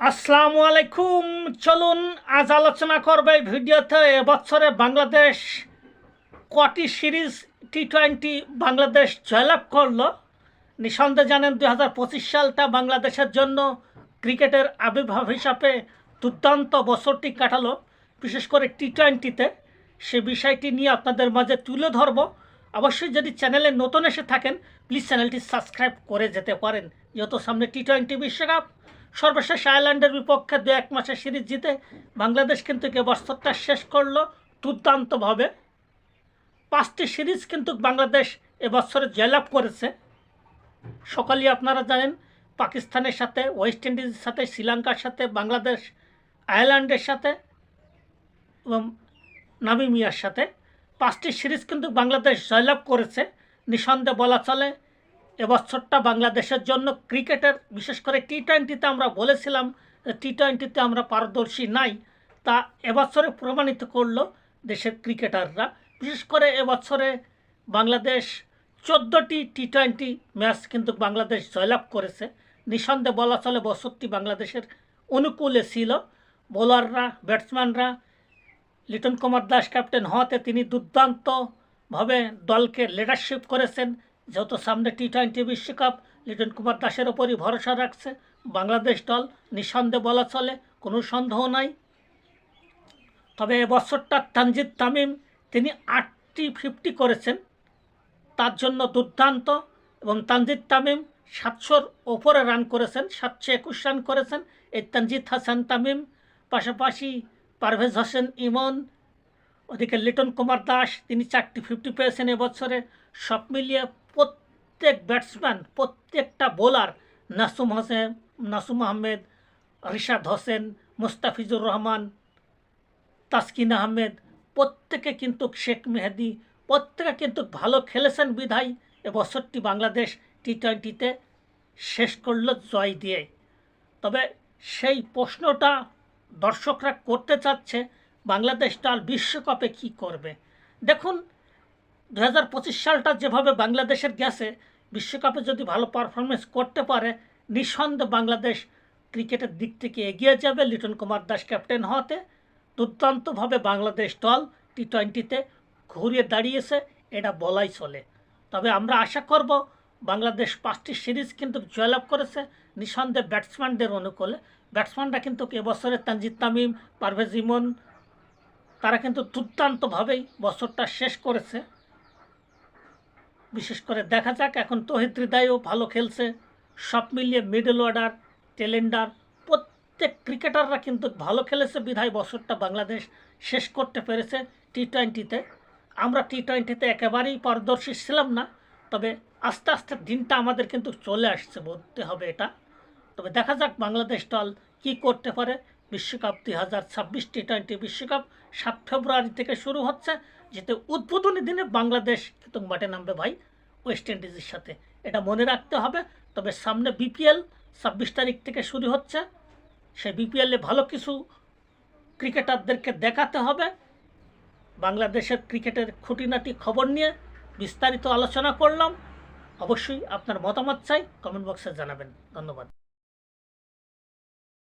আসসালামু আলাইকুম। চলুন, আজ আলোচনা করবে ভিডিওতে এবছরে বাংলাদেশ কটি সিরিজ টি টোয়েন্টি বাংলাদেশ জয়লাভ করল। নিঃসন্দেহে জানেন, দুই হাজার পঁচিশ সালটা বাংলাদেশের জন্য ক্রিকেটের আবির্ভাব হিসাবে দুর্দান্ত বছরটি কাটালো। বিশেষ করে টি টোয়েন্টিতে সে বিষয়টি নিয়ে আপনাদের মাঝে তুলে ধরবো। অবশ্যই যদি চ্যানেলে নতুন এসে থাকেন, প্লিজ চ্যানেলটি সাবস্ক্রাইব করে যেতে পারেন। যেহেতু সামনে টি টোয়েন্টি বিশ্বকাপ সর্বশেষ আয়ারল্যান্ডের বিপক্ষে দু এক মাসের সিরিজ জিতে বাংলাদেশ কিন্তু এ বছরটা শেষ করল দুর্দান্তভাবে। পাঁচটি সিরিজ কিন্তু বাংলাদেশ এবছরে জয়লাভ করেছে। সকালেই আপনারা জানেন পাকিস্তানের সাথে, ওয়েস্ট ইন্ডিজের সাথে, শ্রীলঙ্কার সাথে, বাংলাদেশ, আয়ারল্যান্ডের সাথে এবং নামিমিয়ার সাথে। পাঁচটি সিরিজ কিন্তু বাংলাদেশ জয়লাভ করেছে। নিঃসন্দেহে বলা চলে এবছরটা বাংলাদেশের জন্য ক্রিকেটের, বিশেষ করে টি টোয়েন্টিতে আমরা বলেছিলাম টি টোয়েন্টিতে আমরা পারদর্শী নাই, তা এবছরে প্রমাণিত করল দেশের ক্রিকেটাররা। বিশেষ করে এবছরে বাংলাদেশ চোদ্দোটি টি টোয়েন্টি ম্যাচ কিন্তু বাংলাদেশ জয়লাভ করেছে। নিঃসন্দেহে বলা চলে বছরটি বাংলাদেশের অনুকূলে ছিল। বোলাররা, ব্যাটসম্যানরা, লিটন কুমার দাস ক্যাপ্টেন হওয়াতে তিনি দুর্দান্তভাবে দলকে লিডারশিপ করেছেন। যেহেতু সামনে টি টোয়েন্টি বিশ্বকাপ, লিটন কুমার দাসের ওপরই ভরসা রাখছে। বাংলাদেশ দল নিঃসন্দেহে বলা চলে, কোনো সন্দেহ নাই। তবে এবছরটা তানজিদ তামিম, তিনি আটটি ফিফটি করেছেন। তার জন্য দুর্দান্ত এবং তানজিদ তামিম সাতশোর ওপরে রান করেছেন, সাতশো একুশ রান করেছেন। এই তানজিদ হাসান তামিম, পাশাপাশি পারভেজ হোসেন ইমন ওদিকে লিটন কুমার দাস, তিনি চারটি ফিফটি পেয়েছেন এবছরে। সব মিলিয়ে প্রত্যেক ব্যাটসম্যান প্রত্যেকটা বোলার নাসুম হোসেন, নাসুম আহমেদ, রিশাদ হোসেন, মুস্তাফিজুর রহমান, তাসকিন আহমেদ, প্রত্যেকে কিন্তু শেখ মেহেদি, প্রত্যেকে কিন্তু ভালো খেলেছেন বিধায় এবছরটি বাংলাদেশ টি টোয়েন্টিতে শেষ করল জয় দিয়ে। তবে সেই প্রশ্নটা দর্শকরা করতে চাচ্ছে বাংলাদেশ দল বিশ্বকাপে কি করবে? দেখুন দু হাজার পঁচিশ সালটা যেভাবে বাংলাদেশের গেছে, বিশ্বকাপে যদি ভালো পারফরমেন্স করতে পারে, নিঃসন্দেহে বাংলাদেশ ক্রিকেটের দিক থেকে এগিয়ে যাবে। লিটন কুমার দাস ক্যাপ্টেন হওয়াতে দুর্দান্তভাবে বাংলাদেশ দল টি টোয়েন্টিতে ঘুরিয়ে দাঁড়িয়েছে, এটা বলাই চলে। তবে আমরা আশা করব, বাংলাদেশ পাঁচটি সিরিজ কিন্তু জয়লাভ করেছে। নিঃসন্দেহে ব্যাটসম্যানদের অনুকূলে। ব্যাটসম্যানরা কিন্তু এবছরে তানজিদ তামিম, পারভেজ ইমন তারা কিন্তু দুর্দান্তভাবেই বছরটা শেষ করেছে। বিশেষ করে দেখা যাক, এখন তহিদ হৃদয়ও ভালো খেলছে। সব মিলিয়ে মিডল অর্ডার টেলেন্ডার প্রত্যেক ক্রিকেটাররা কিন্তু ভালো খেলেছে বিধায় বছরটা বাংলাদেশ শেষ করতে পেরেছে টি টোয়েন্টিতে আমরা টি টোয়েন্টিতে একেবারেই পারদর্শী ছিলাম না, তবে আস্তে আস্তে দিনটা আমাদের কিন্তু চলে আসছে, বলতে হবে এটা। তবে দেখা যাক বাংলাদেশ দল কী করতে পারে। বিশ্বকাপ দুই হাজার ছাব্বিশ টি টোয়েন্টি বিশ্বকাপ সাত ফেব্রুয়ারি থেকে শুরু হচ্ছে, যেতে উদ্বোধনী দিনে বাংলাদেশ কিন্তু মাঠে নামবে ভাই ওয়েস্ট ইন্ডিজের সাথে। এটা মনে রাখতে হবে, তবে সামনে বিপিএল ছাব্বিশ তারিখ থেকে শুরু হচ্ছে। সেই বিপিএলে ভালো কিছু ক্রিকেটারদেরকে দেখাতে হবে। বাংলাদেশের ক্রিকেটের খুঁটিনাটি খবর নিয়ে বিস্তারিত আলোচনা করলাম। অবশ্যই আপনার মতামত চাই, কমেন্ট বক্সে জানাবেন। ধন্যবাদ।